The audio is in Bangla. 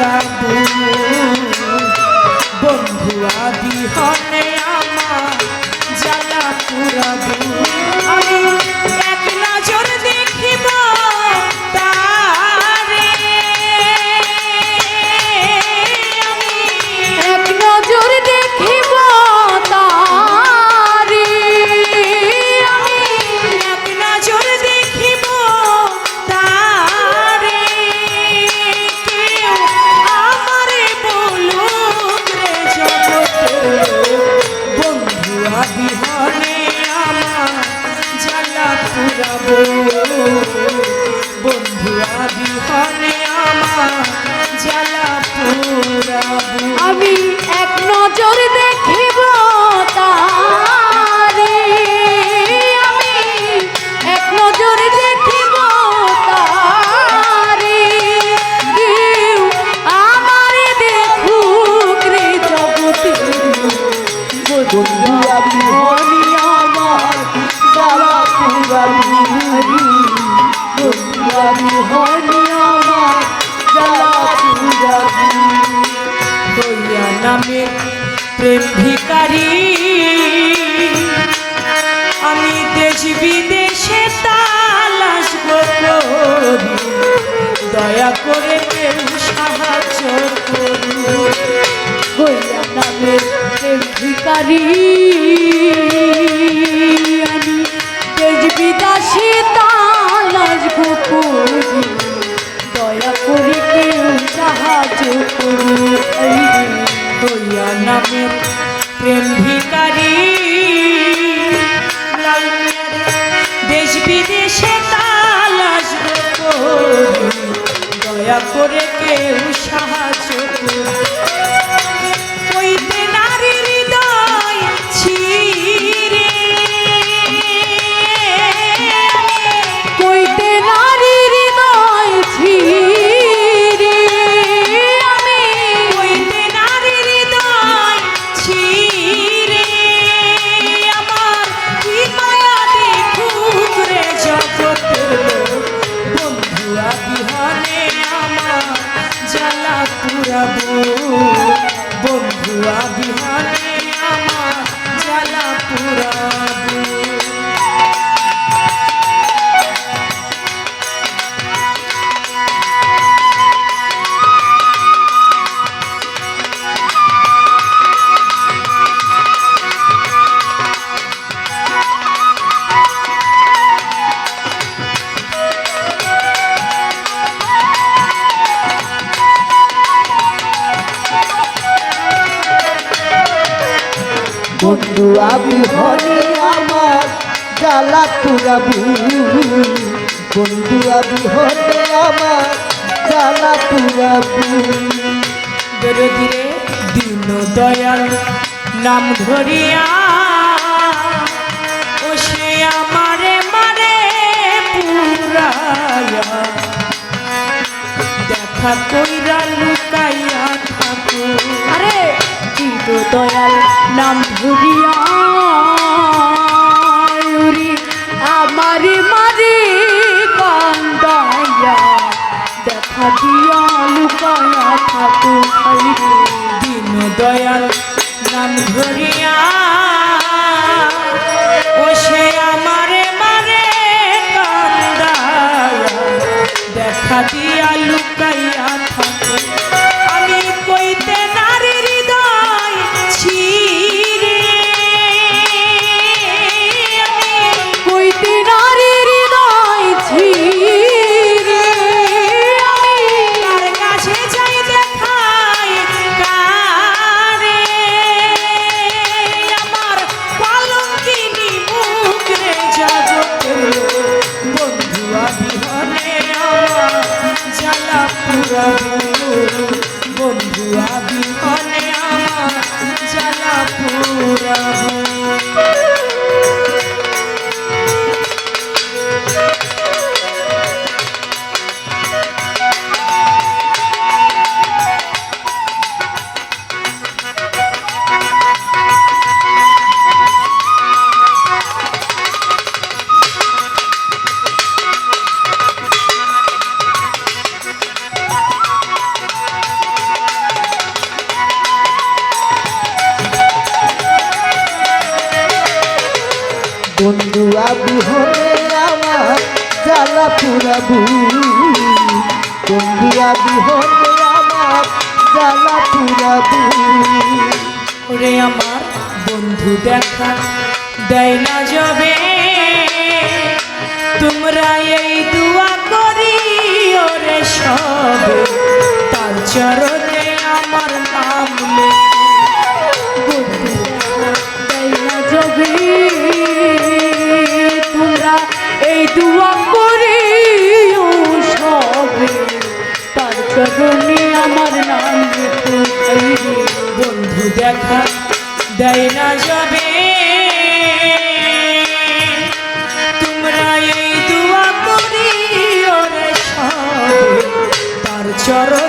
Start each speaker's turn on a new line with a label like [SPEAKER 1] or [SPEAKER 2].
[SPEAKER 1] রাখব বন্ধু আদি হনে আমার জ্বালা পুরাবো। নামে প্রেম ভিকারী আমি দেশ বিদেশে তালাশ করি দয়া করে সাহায্য করু
[SPEAKER 2] হইয়া নামে প্রেম ভিকারী
[SPEAKER 1] নামের প্রেম ভিকারী দেশ বিদেশে তালাশ দয়া করে কেউ সাহায্য
[SPEAKER 3] বন্ধু আবি হরে আমার জ্বালা তুরাবি। বন্ধু আবি হরে আমার জ্বালা তুরাবি।
[SPEAKER 1] ধীরে ধীরে দিন দয়াল নাম ধরিয়া আমারে মারে পুরায়া দেখা কইরা লুকাইয়া থাকো।
[SPEAKER 2] আরে! দয়াল নাম
[SPEAKER 1] ঘুরিয়া বিহনে আমার জ্বালা পুরাবু বন্ধুয়া বিহনে আমার জ্বালা পুরাবু ওরে আমার বন্ধু দেখা, দেয় না যাবে। দুয়া করি সবে। তার চরণে আমার নাম বন্ধু দেখা দেয় না যাবে তোমরা এই দুয়া করি ওরে সবে। তার চরণে